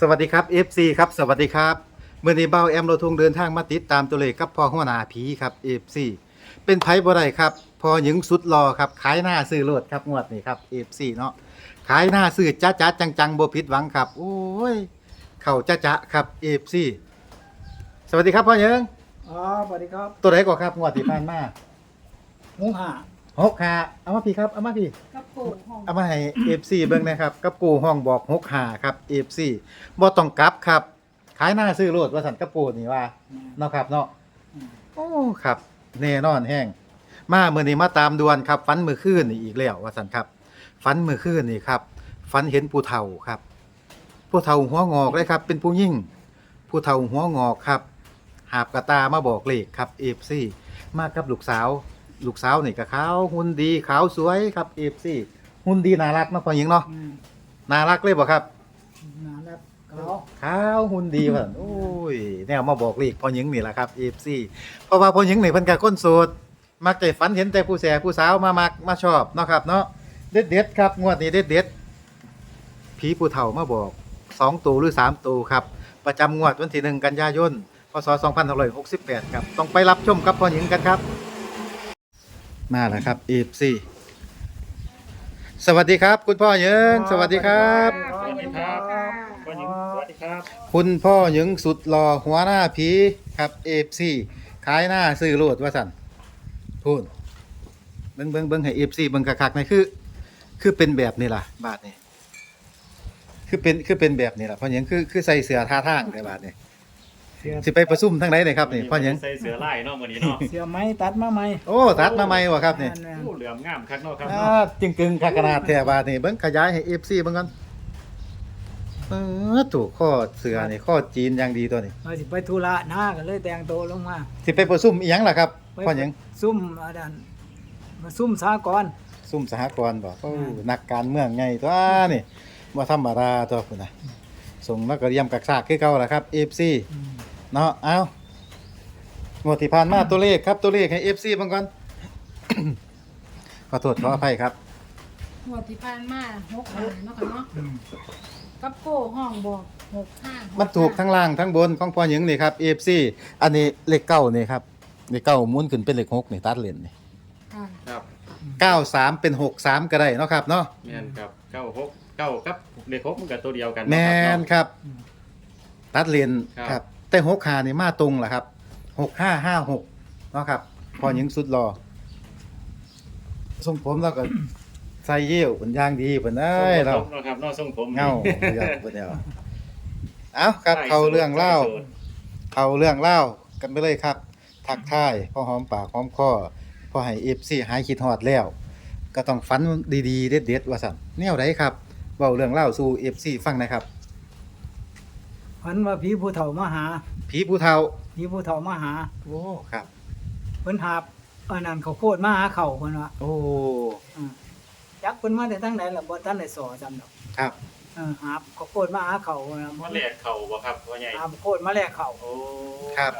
สวัสดีครับ FC ครับสวัสดีครับเมื่อนี้เบ้าแอมเราทงเดินทางมาติดตามตัวเลขกับพ่อหัวหน้าผีครับ FC เป็นไผบ่ได้ครับพอหญิงสุดรอครับขายหน้าซื้อรถครับงวดนี้ครับ FC เนาะขายหน้าซื้อจ้าจ้าจังจังๆบ่ผิดหวังครับ โอ้ยเข้าจ้าจ้าครับ FC สวัสดีครับพ่อหญิงอ๋อสวัสดีครับตัวไหนก่อนครับงวดที่ผ่านมาหมูห่าหกขาเอามาพี่ครับเอามาพี่กับ ปูห้องเอามาให้ FC เบิ่งนะครับ กับปูห้องบอก6หาครับ FC บ่ต้องกลับครับ ขายหน้าซื้อรถว่าสันกับปูนี่ว่าเนาะครับเนาะโอ้ครับแน่นอนแห้งมามื้อนี้มาตามดวนครับฝันมื้อคืนนี่อีกแล้วว่าสันครับฝันมื้อคืนนี่ครับฝันเห็นผู้เฒ่าครับผู้เฒ่าหัวงอกเลยครับ เป็นผู้ยิ่งผู้เฒ่าหัวงอกครับ หาบกระตามาบอกเลขครับ FC มากับลูกสาว ลูกสาวนี่ก็ขาวหุ่นดีขาวสวยครับ FC หุ่นดีน่ารักเนาะพ่อหญิงเนาะอืมน่ารักเลยบ่ครับนาแล้วเขาขาวหุ่นดีว่าซั่นโอ้ยแนวมาบอกเลขพ่อหญิงนี่แหละครับ FC เพราะว่าพ่อหญิงนี่เพิ่นก็คนโสดมักจะฝันเห็นแต่ผู้แสผู้สาวมามักมาชอบเนาะครับเนาะเด็ดเด็ดๆครับงวดนี้เด็ดเด็ดๆผีผู้เฒ่ามาบอกสองตัวหรือสามตัวครับ ประจำงวดวันที่หนึ่งกันยายนพศ2568 ครับ ต้องไปรับชมกับพ่อหญิงกันครับ มาแล้วครับ FC สวัสดีครับคุณพ่อหญิงสวัสดีครับ สวัสดีครับก็ยิงสวัสดีครับคุณพ่อหญิงสุดหล่อหัวหน้าผีครับเอฟซีขายหน้าซื้อโลดว่าสั่นพูดเบิ้งเบิ้งเบิ้งให้เอฟซีเบิ้งคักๆนี่คือ คือเป็นแบบนี้ล่ะ บาทนี่คือเป็นคือเป็นแบบนี้ล่ะพ่อหญิงคือคือใส่เสื้อท่าทางในบาทนี่เสียสิไปประชุมทั้งไหนเลยครับนี่พ่อหญิงใส่เสือไล่เนาะมื้อนี้เนาะเสียไหมตัดมาไหมโอ้ตัดมาใหม่วะครับนี่แม่นโอ้เหลือมงามคักเนาะครับอ่าเนาะจึงกึงคักขนาดแท้บาทนี่เบิ้งขยายให้เอฟซีเบิ้งกันเออถูกข้อเสือนี่ข้อจีนอย่างดีตัวนี้ ๆว่าสิไปธุระนะก็เลยแต่งตัวลงมาสิไปประชุมอีหยังล่ะครับไปพ่อหญิงซุ่มอันนั้นมาซุ่มสากรณ์ ซุ่มสหกรณ์บอกโอ้อืมนักการเมืองไงตัวนี่ว่าธรรมดาตัวคุณนะส่งนักเรียมกักซากคือเก่าล่ะครับ FC อืม เนาะเอางวดที่ผ่านมาตัวเลขครับตัวเลขให้ FC บางก่อน ขอโทษขออภัยครับหัวที่ผ่านมาหกหาเนาะค่ะเนาะอืมกับปูห้องบอกหกห้ามัมันถูกทั้งล่างทั้งบนของพ่อหญิงนี่ครับ FC อันนี้เลขเก้านี่ครับเลขเก้าหมุนขึ้นเป็นเลขหกนี่ตัดเลนนี่ค่ะครับเก้าสามเป็นหกสามก็ได้เนาะครับเนาะแม่นครับเก้าหกเก้ากับเลขหกมันก็ตัวเดียวกันแมเนาะนครับครับ ตัดเลนครับ ครับ แต่หกหานี่มาตรงแหละครับหกห้าห้าหกเนาะครับ พอหญิงสุดรอทรงผมแล้วก็ ใส่เยี่ยวเป็นอย่างดีเป็นเอ้ยทเรารงผมเนาะครับเนาะทรงผมเงาเรื่องเป็นเดียวเอาครับเขาเรื่องเล่า เขาเรื่องเล่ากันไปเลยครับ ทักทายพ่อหอมปากหอมคอพอให้เอฟซีหายคิดฮอดแล้ว ก็ต้องฝันดีๆเด็ดๆว่าสั่นแนวไหนครับเบาเรื่องเล่าสู่เอฟซีฟังหนะครับ พันว่าผีผู้เฒ่ามาหาผีผู้เฒ่าผีผู้เฒ่ามาหาโอ้ครับ เพิ่นหาบอันนั้นเขาวโคตรมาหาเขาเพิ่นว่าโอ้อืมจักเพิ่นมาแต่ทางไหนล่ะบ่ทันได้สอจำดอกครับ เออหาบเขาวโคตรมาหาเขาเพิ่นว่ามันแหลกเข่าบ่ครับพ่อใหญ่หาบโคตรมาแลกเขาโอ้ครับ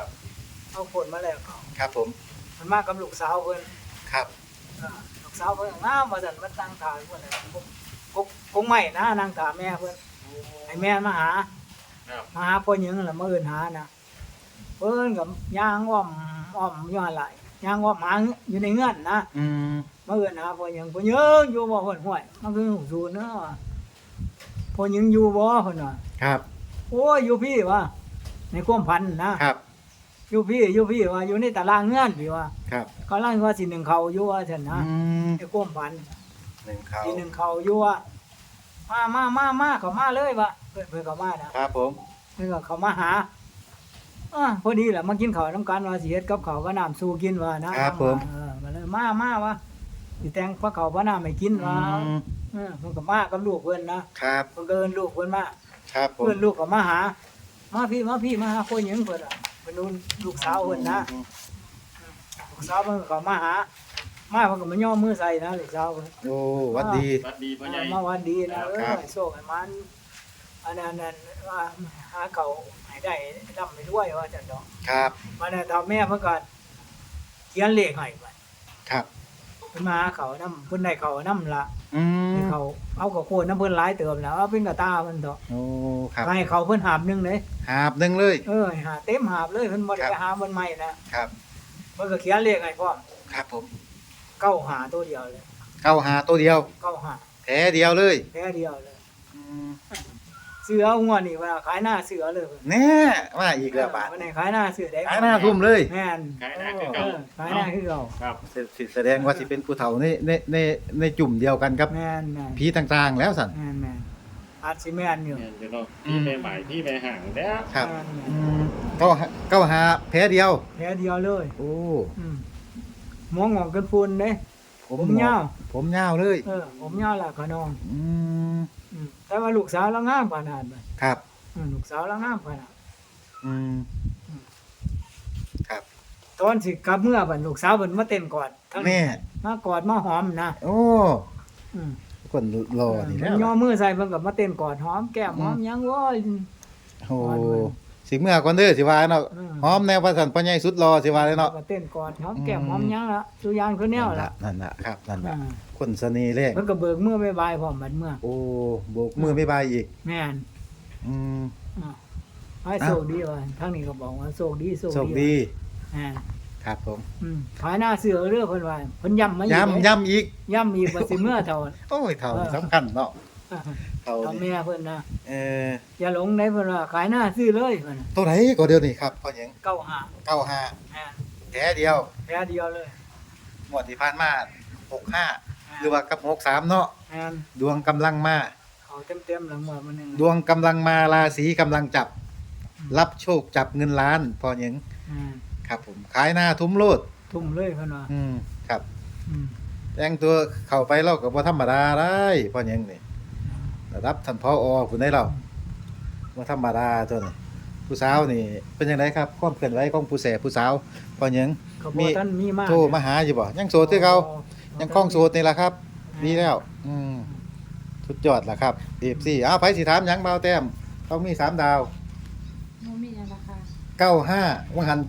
เอาโคตรมาแลกเขาครับผมมันมากับลูกสาวเพิ่นครับอ่าลูกสาวเพิ่นงามว่าซั่นมันตั้งทางเพิ่นน่ะกกกคงไม่นะนางถามแม่เพิ่นให้แม่มาหา ครับมาหาพ่อหญิงนั่นล่ะมาเอิ้นหานะเพิ่นก็ย่างอ้อมอ้อมอยู่หั่นล่ะย่างอ้อมหาอยู่ในเงื่อนนะอืมมาเอิ้นหาพ่อหญิงพ่อหญิงอยู่บ่เพิ่นห้วยมันคือหูสูนเนาะพ่อหญิงอยู่บ่เพิ่นว่าครับโอ้ยอยู่พี่ว่าในความพันนะครับอยู่พี่อยู่พี่ว่าอยู่ในตารางเงื่อนพี่ว่าครับกำลังว่าสิหนึ่งเขาอยู่ว่าซั่นนะอืมในความพันหนึ่งเขาทีหนึ่งเขาอยู่ว่ามามามามาเขามาเลยวะ เพื่อนเพื่อนเขามานะครับผม เพื่อนก็เขามาหาอ่าพอดีแหละมากินข้าวน้ำกันว่าสิเฮ็ดกับข้าวก็น้ำสู้กินว่านะครับผม เออมาเลยมามาวะสิแต่งพระเขาพระน้ำให้กินว่าอืมเออเพิ่นก็มากับลูกเพิ่นนะครับ เพิ่นก็เอิ้นลูกเพิ่นมา ครับผมเพิ่นลูกก็มาหา มาพี่มาพี่มาหาคนหยังเพิ่นอะเพิ่นนู่นลูกสาวเพิ่นนะอืมลูกสาวเพิ่นก็มาหา มาเพิ่นก็มาย่อมือใส่นะลูกสาวเพิ่น โอ้หวัดดี สวัสดีพ่อใหญ่ มาวันดีนะเอครัอบให้โชคให้มัน อันนั้นนั้นว่าหาเขาให้ได้ร่ำไปด้วยว่าจันดอกครับมันน่ะทำแม่เพิ่นก็เขียนเลขให้บัดครับเพิ่นมาหาเขานำเพิ่นได้เขานำละอืมให้เขาเอากับโคนน้ำเพิ่นหลายเติมแล้วเอาเป็นกระตาเพิ่นเถอะโอ้ครับให้เขาเพิ่นหาบหนึงเลยหาบหนึงเลย เออให้หาเต็มหาบเลยเพิ่นบ่ได้ครับ ไปหาบนใหม่นะครับ เพิ่นก็เขียนเลขให้พร้อมครับผมเก้าหาตัวเดียวเลยเข้าหาตัวเดียว เก้าหาแท้เดียวเลยแค่เดียวเลยอืม เสือหัวนี่เวลาขายหน้าเสือเลยเพิ่นแน่มาอีกแล้วบาทเพิ่นให้ขายหน้าเสือได้ขายหน้าทุ่มเลยแม่นขายหน้าคือเอเก่าอขายหน้าคือเก่าครับสิแสดงว่าสิเป็นผู้เฒ่าในในในในจุ่มเดียวกันครับแม่นแม่นผีต่างๆ แล้วสั่นแม่นแม่นอาจสิแม่นอยู่เนี่ยเดี๋ยวเราพี่แม่ใหม่พี่แม่ห่างแล้วครับแม่นแม่นอืมเก้าหาเก้าหาแพ้เดียวแค่เดียวเลย โอ้อืมหมองงอกกันฝุ่นเด้ ผมยาว ผมยาวเลยเออ ผมยาวล่ะขะน้องอืมอืมแต่ว่าลูกสาวเรางามขนาดนั้นครับ อืมลูกสาวเรางามขนาดอืมครับ ตอนสิกลับเมื่อบัดลูกสาวเพิ่นมาเต้นกอดทั้งแม่ มากอดมาหอมนะโอ้อืมคนรอนี่แล้วย่อมือใส่เพิ่นก็มาเต้นกอดหอมแก้มหอมหยังโว้ย โอ้ สิเมื่อก่อนเด้อสิว่าเนาะอืม หอมแนวประสันปัญญาสุดรอสิว่าเลยเนาะก็เต้นกอดหอมแก้มอืมหอมหยังละสุยางคือแนวละนั่นน่ะครับนั่นน่ะอ่าคนเสน่ห์แรงเพิ่นก็เบิกมือบ๊ายบายพร้อมบัดเมื่อโอ้โบกมือไม่บายอีก แม่นอืม อ่าให้โชคดีว่าทางนี้ก็บอกว่าโชคดีโชคโชคดีดีแม่นครับผมอืมขายหน้าเสือเรือเพิ่นว่าเพิ่นย้ำมาอีกย้ำย้ำอีก ย้ำอีกว่าสิเมื่อเท่า โอ้ยเท่าเออ สำคัญเนาะ เท่าเท่านี่แม่เพิ่นนะเอออย่าหลงได้เพิ่นว่าขายหน้าซื้อเลยเพิ่นน่ะตัวไหนก็เดียวนี่ครับพ่อหยังเก้าหาเก้าห้าแม่นแท้เดียวแค่เดียวเลยหมวดที่ผ่านมาหกห้าหรือว่ากับหกสามเนาะแม่นดวงกำลังมา เขาเต็มๆหลังหมดมันนึงดวงกำลังมาราศีกำลังจับ รับโชคจับเงินล้านพ่อหยังแม่นครับ ผมขายหน้าทุ่มโลด ทุ่มเลยเพิ่นว่าอืมครับ อืมแต่งตัวเข้าไปเราก็บ่ธรรมดาได้พ่อหยังนี่ ระดับท่านพออผู้ใดเราบ่ธรรมดาตัวนี้ผู้สาวนี่เป็นจังไดครับความเคลื่อนไหวของผู้แสผู้สาวพ่อหยังเขามีบ่ทันมีมาโทรมาหาอยู่บ่ยังโสดคือเก่ายังคล้องโสดนี่ล่ะครับดีแล้ว อืมสุดยอดล่ะครับ FC อ้าวไผสิถามหยังเบาแต้มต้องมีสามดาวบ่มีหยังราคา95วังหัน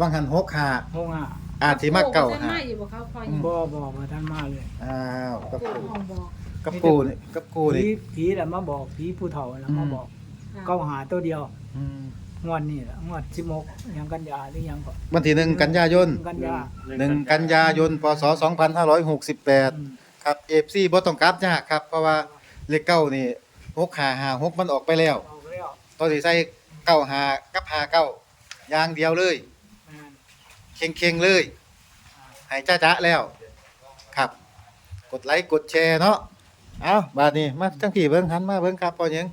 วังหัน65โงอะอาจสิมาโอ้เก้าบ่ทันมาห้าอยู่บ่เขาพอออืยู่มบ่บ่บ่ทันมาเลยอ้าวกับปู่กูห้องบอก กับกูนี่กับกูผีนี่ผีน่ะมาบอกผีผู้เฒ่าน่ะอืมมาบอกค่ะเก้าหาตัวเดียวอืมงวดนี้ล่ะงวด16หยังกันยาหรือหยังก็วันที่หนึ่งกันยายนกันยาหนึ่งกันยายนพศ2568อืมครับ FC บ่ต้องกลับยากครับ เพราะว่าเลขเก้านี่6556มันออกไปแล้วเอาแล้วตอนสิใส่95กับ59อย่างเดียวเลยแม่นเค็งๆเลยให้จ้าจ๊ะแล้ว ครับ กดไลค์กดแชร์เนาะ เอาบาดนี้มาจังพี่เบิ่งหันมาเบิ่งครับพ่อหยัง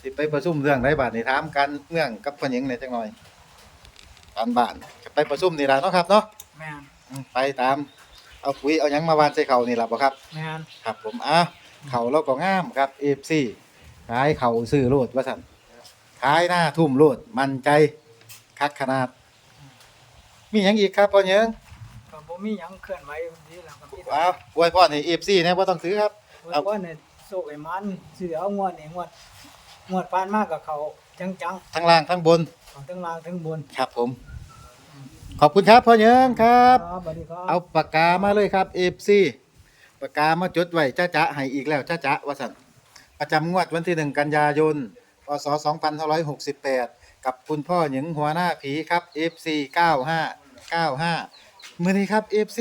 สิไปประชุมเรื่องใดบาดนี้ถามกันเมืองกับพ่อหยังหน่อยจังหน่อยการบ้านจะไปประชุมนี่ล่ะเนาะครับเนาะแม่นอืมไปตาม เอาปุ๋ยเอาหยังมาวานใส่เขานี่ล่ะบ่ครับ แม่นครับผมอะเขาเราก็งามครับ FC ขายเขาซื้อโลดว่าซั่นขายหน้าทุ่มโลดมั่นใจคักขนาด มีหยังอีกครับพ่อหยังก็บ่มีหยังเคลื่อนไหวดีแล้วก็มีแต่อ้าวอวยพรให้ FC นะบ่ต้องซื้อครับ ว่าว่าเนี่ยโชคไอ้มันสิเอางวดนี่งวดงวดผ่านมากับเขาจังทั้งล่างทั้งบนๆเขาทั้งล่างทั้งบนครับผม ขอบคุณครับพ่อเหยิงครับ สวัสดีครับ เอาปากกามาเลยครับ FC ปากกามาจดไว้จ้าจ๊ะให้อีกแล้วจ้าจ๊ะว่าซั่นประจำงวดวันที่ 1 กันยายนพศ2568 กับคุณพ่อหยิงหัวหน้าผีครับ FC 9595 มื้อนี้ครับ FC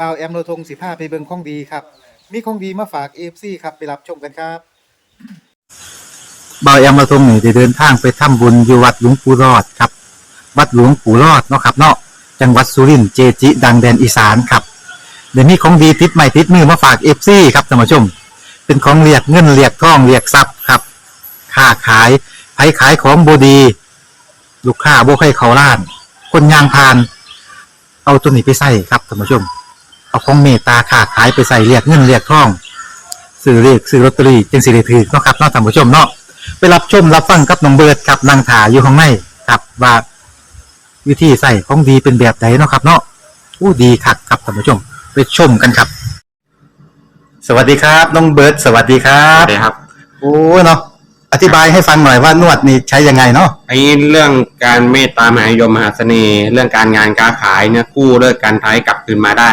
บ่าวแอมโลทง15ไปเบิ่งของดีครับ มีของดีมาฝาก FC ครับไปรับชมกันครับบายอมาทรงนี่ได้เดินทางไปทำบุญอยู่วัดหลวงปู่รอดครับ วัดหลวงปู่รอดเนาะครับเนาะจังหวัดสุรินทร์เจจิ ดังแดนอีสานครับ เดี๋ยวนี้ของดีติดใหม่ติดมือมาฝากเอฟซีครับท่านผู้ชม เป็นของเรียกเงินเรียกทองเรียกทรัพย์ครับค้าขายไผขายของบดี ลูกค้าบ่ให้เขาล้าน คนยางพาน เอาตัวนี้ไปใส่ครับท่านผู้ชม เอาของเมตตาค้าขายไปใส่เรียกเงินเรียกทองซื้อเรียกซื้อลอตเตอรี่จึงสิได้ถือเนาะครับเนาะท่านผู้ชมเนาะไปรับชมรับฟังกับน้องเบิร์ดครับนางถาอยู่ข้างในครับว่าวิธีใส่ของดีเป็นแบบไหนเนาะครับเนาะอู้ดีคักครับท่านผู้ชม ไปชมกันครับ สวัสดีครับ น้องเบิร์ดสวัสดีครัครับบครับโอ้เนาะอธิบายให้ฟังหน่อยว่านวดนี่ใช้ยังไงเนาะไอ้เรื่องการเมตตามหานิยมมหาเสน่ห์ เรื่องการงานการขายเนี่ยกู้เลิกการท้ายกลับคืนมาได้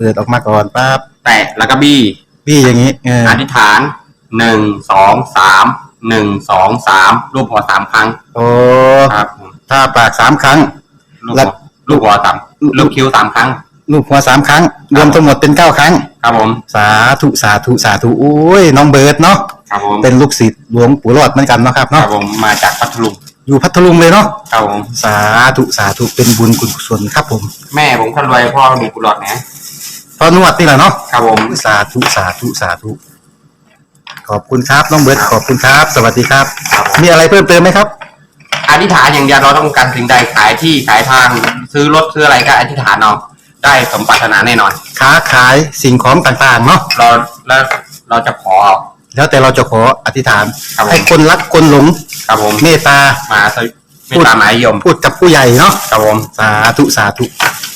เปิดออกมาก่อนปั๊บแตะแล้วก็บี้พี่อย่างนี้เอออธิษฐานหนึ่งสองสามหนึ่งสองสามรูปหัวสามครั้งโอ้ครับผมถ้าปากสามครั้งลูกแล้หัววลูกหัวสามลูกคิ้วสามครั้ง ลูกหัวสามครั้ง รวมทั้งหมดเป็นเก้าครั้ง ครับผมสาธุสาธุสาธุโอ้ยน้องเบิร์ดเนาะครับผมเป็นลูกศิษย์หลวงปู่รอดเหมือนกันเนาะครับครับเนาะผมมาจากพัทลุงอยู่พัทลุงเลยเนาะครับผมสาธุสาธุเป็นบุญคุณกุศลครับผม แม่ผมคนรวยพ่อมีกุหลาบนะ พอนวดนี่แหละเนาะครับผมสาธุสาธุสาธุขอบคุณครับน้องเบิร์ดขอบคุณครับ สวัสดีครับครับผมมีอะไรเพิ่มเติมไหมครับ อธิษฐานอย่างเดียวเราต้องการสิ่งใดขายที่ขายทางซื้อรถซื้ออะไรก็อธิษฐานเอาได้สมปรารถนาแน่นอน ค้าขายสิ่งของต่างๆเนาะเราแล้วเราจะขอ แล้วแต่เราจะขออธิษฐานครับผมให้คนรักคนหลงครับผมเมตตามาสวิไม่ตามหมายยมพูดกับผู้ใหญ่เนาะครับผมสาธุสาธุ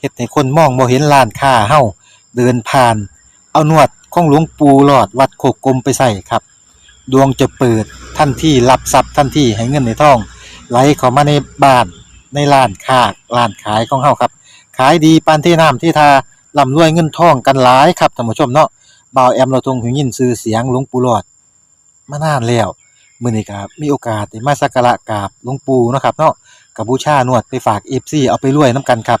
เฮ็ดให้คนมองบ่เห็นร้านค้าเฮาเดินผ่าน เอานวดของหลวงปู่หลอดวัดโคกกลมไปใส่ครับ ดวงจะเปิดทันที่รับทรัพย์ทันที่ให้เงินในท้อง ไหลเข้ามาในบ้านในร้านค้าร้านขายของเฮาครับ ขายดีปานที่น้ำที่ทาร่ำรวยเงินทองกันหลายครับท่านผู้ชมเนาะบ่าวแอมเราทรงหูยินชื่อเสียงหลวงปู่หลอดมานานแล้วมื้อนี้ก็มีโอกาสได้มาสักการะกราบหลวงปู่เนาะครับเนาะกับบูชานวดไปฝาก FC เอาไปรวยนํกันครับ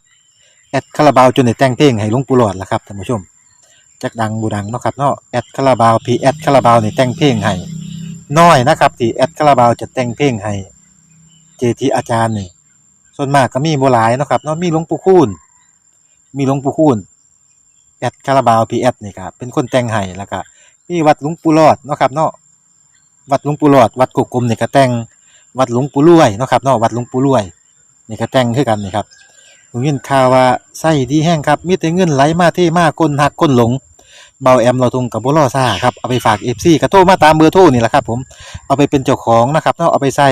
แอดคาราบาวจนได้แต่งเพลงให้หลวงปู่หลอดละครับท่านผู้ชมจักดังบูดังเนาะครับเนาะแอดคาราบาวพีแอดคาราบาวนี่แต่งเพลงให้น้อยนะครับที่แอดคาราบาวจะแต่งเพลงให้เจทีอาจารย์นี่ส่วนมากก็มีบ่หลายเนาะครับเนาะมีหลวงปู่คูณมีหลวงปู่คูณแอดคาราบาวพีแอดนี่ครับเป็นคนแต่งให้แล้วก็มีวัดหลวงปู่รอดเนาะครับเนาะวัดหลวงปู่รอด วัดกุกกลมนี่ก็แต่งวัดหลวงปู่รวยเนาะครับเนาะวัดหลวงปู่รวยนี่ก็แต่งคือกันนี่ครับ ผมยินข่าวว่าไส้ดีแห้งครับมีแต่เงินไหลมาเทมาคนหักคนหลงเบาแอมเราทงกับบุรอซ่าครับเอาไปฝากเอฟซีกระโทรมาตามเบอร์โทรนี่แหละครับผมเอาไปเป็นเจ้าของนะครับเนาะเอาไปใส่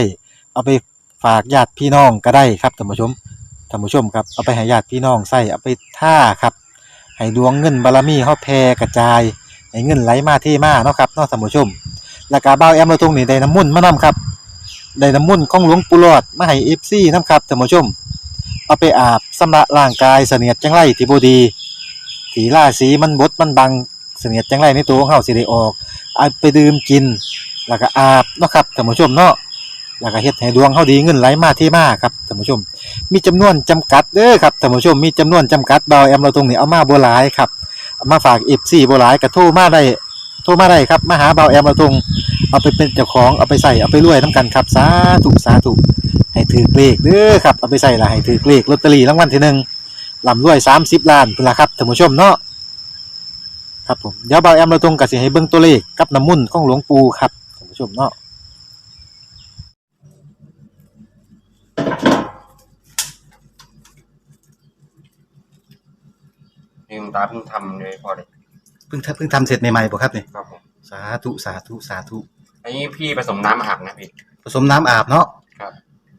เอาไปฝากญาติพี่น้องก็ได้ครับท่านผู้ชมท่านผู้ชมครับเอาไปให้ญาติพี่น้องใส่เอาไปท่าครับให้ดวงเงินบารมีเฮาแผ่กระจายให้เงินไหลมาเทมาเนาะครับเนาะท่านผู้ชมแล้วก็เบาแอมเราทงนี่ได้น้ำมุ่นมานํครับได้น้ำมุ่นของหลวงปู่หลอดมาให้เอฟซีนํครับท่านผู้ชม เอาไปอาบสำระร่างกายเสนียดจังไรที่บ่ดีสีล่าสีมันบดมันบังเสนียดจังไรในตัวของเฮาสิได้ออกเอาไปดื่มกิน แล้วก็อาบเนาะครับท่านผู้ชมเนาะแล้วก็เฮ็ดให้ดวงเฮาดีเงินไหลมาเทมาครับท่านผู้ชม มีจำนวนจำกัดเด้อครับท่านผู้ชมมีจำนวนจำกัดเบาแอมเราตรงนี้เอามาบ่หลายครับามาฝาก FC บ่หลายก็โทรมาได้โทรมาได้ครับมาหาเบาแอมเราตรงเอาไปเป็นเจ้าของเอาไปใส่เอาไปรวยนํกันครับสาธุสาธุ ให้ถือเลขเด้อครับเอาไปใส่ละให้ถือเลขลอตเตอรี่รางวัลที่หนึ่งลำรวย30ล้านพุ่นละครับท่านผู้ชมเนาะครับผมเดี๋ยวเบาแอมเราตรงกับสิให้เบิ่งตัวเลขกับน้ำมุ่นต์ของหลวงปู่ครับท่านผู้ชมเนาะนี่คุณตาเพิ่งทำเลยพอเลยเพิ่งทำเพิ่งทำเสร็จใหม่ๆบ่ครับนี่ครับผมสาธุสาธุสาธุอันนี้พี่ผสมน้ำอาบนะพี่ผสมน้ำอาบเนาะครับ